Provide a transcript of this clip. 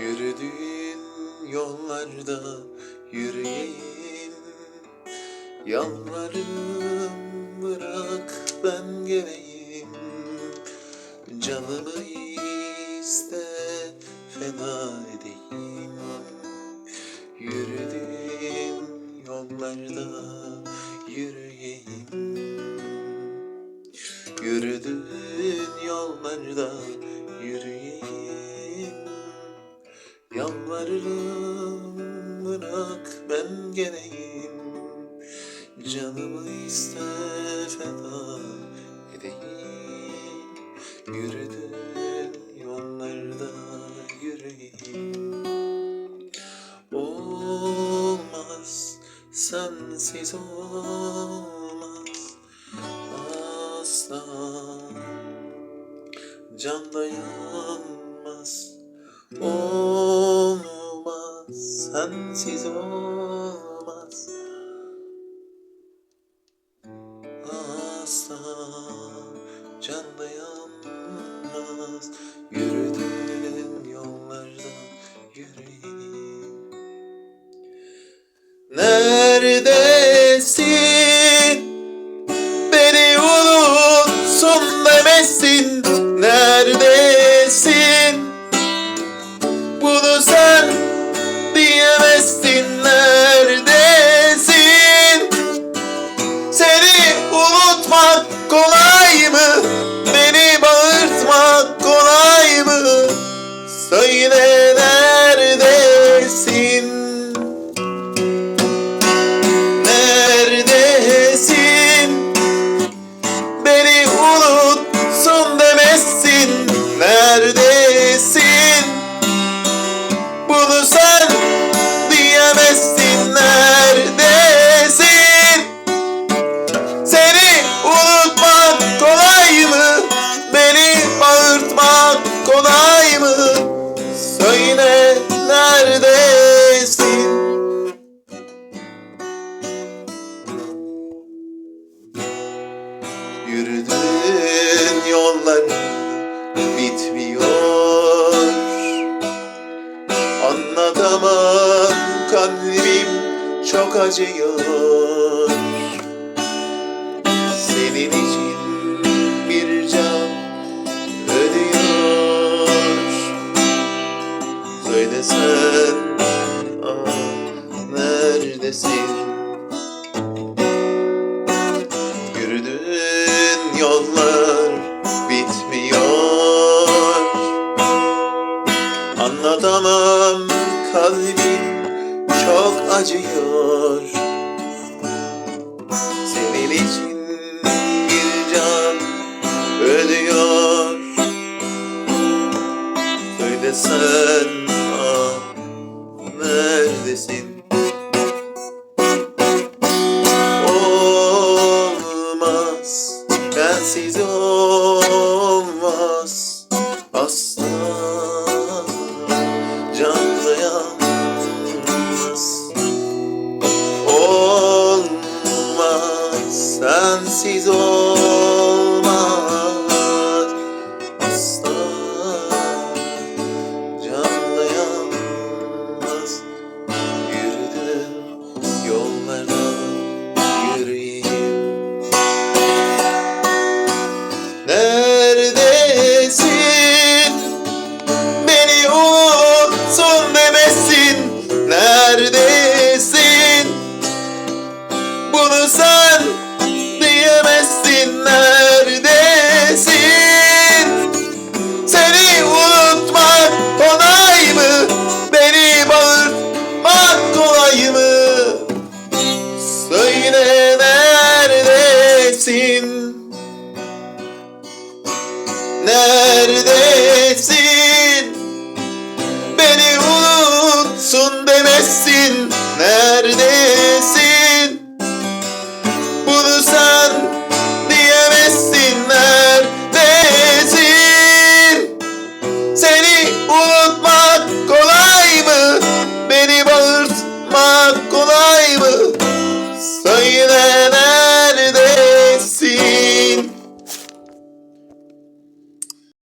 Yürüdüğün yollarda yürüyeyim. Yalvarırım bırak ben geleyim. Canımı iste feda edeyim. Yürüdüğün yollarda yürüyeyim. Yürüdüğün yollarda yürüyeyim Canımı iste feda edeyim. Yürüdüğün yollarda yürüyeyim. Olmaz sensiz olmaz. Asla Can dayanmaz. Olmaz sensiz olmaz Neredesin? Beni unutsun demesin Neredesin? Bunu sen diyemezsin Neredesin? Seni unutmak kolay mı? Beni bağırtmak kolay mı? Söyle acıyor. İçin sen ah neredesin? Olmaz, bensiz olmaz asla can. Olmaz, sensiz. bilemezsin nerede